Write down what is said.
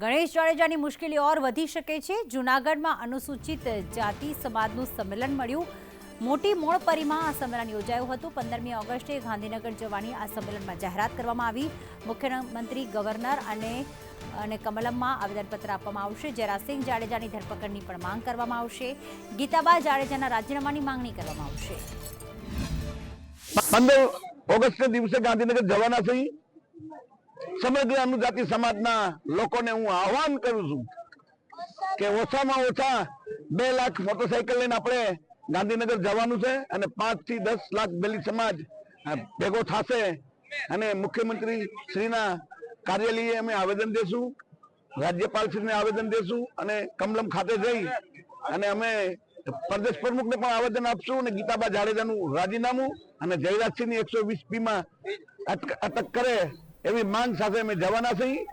ગણેશ જાડેજાની મુશ્કેલી ઓર વધી શકે છે. જૂનાગઢમાં અનુસૂચિત જાતિ સમાજનું સંમેલન મળ્યું. મોટી મોણપરીમાં આ સંમેલન યોજાયું હતું. પંદરમી ઓગસ્ટે ગાંધીનગર જવાની આ સંમેલનમાં જાહેરાત કરવામાં આવી. મુખ્યમંત્રી, ગવર્નર અને અને કમલમમાં આવેદનપત્ર આપવામાં આવશે. જરાસિંહ જાડેજાની ધરપકડની પણ માંગ કરવામાં આવશે. ગીતાબા જાડેજાના રાજીનામાની માંગણી કરવામાં આવશે. પંદર ઓગસ્ટ દિવસે ગાંધીનગર જવાના છીએ સમગ્ર અનુજાતિ સમાજના લોકોને હું આહવાન કરું છું કે ઓછામાં ઓછા બે લાખ મોટરસાયકલ લઈને આપણે ગાંધીનગર જવાનું છે અને પાંચથી દસ લાખ બેલી સમાજ ભેગો થશે અને મુખ્યમંત્રી શ્રીના કાર્યાલયે અમે આવેદન દેશું રાજ્યપાલ શ્રીને આવેદન દેશું અને કમલમ ખાતે જઈ અને અમે પ્રદેશ પ્રમુખને પણ આવેદન આપશું અને ગીતાબા જાડેજાનું રાજીનામું અને જયરાજસિંહની એકસો વીસ પી માં અટક અટક કરે એવી માંગ સાથે અમે જવાના છીએ.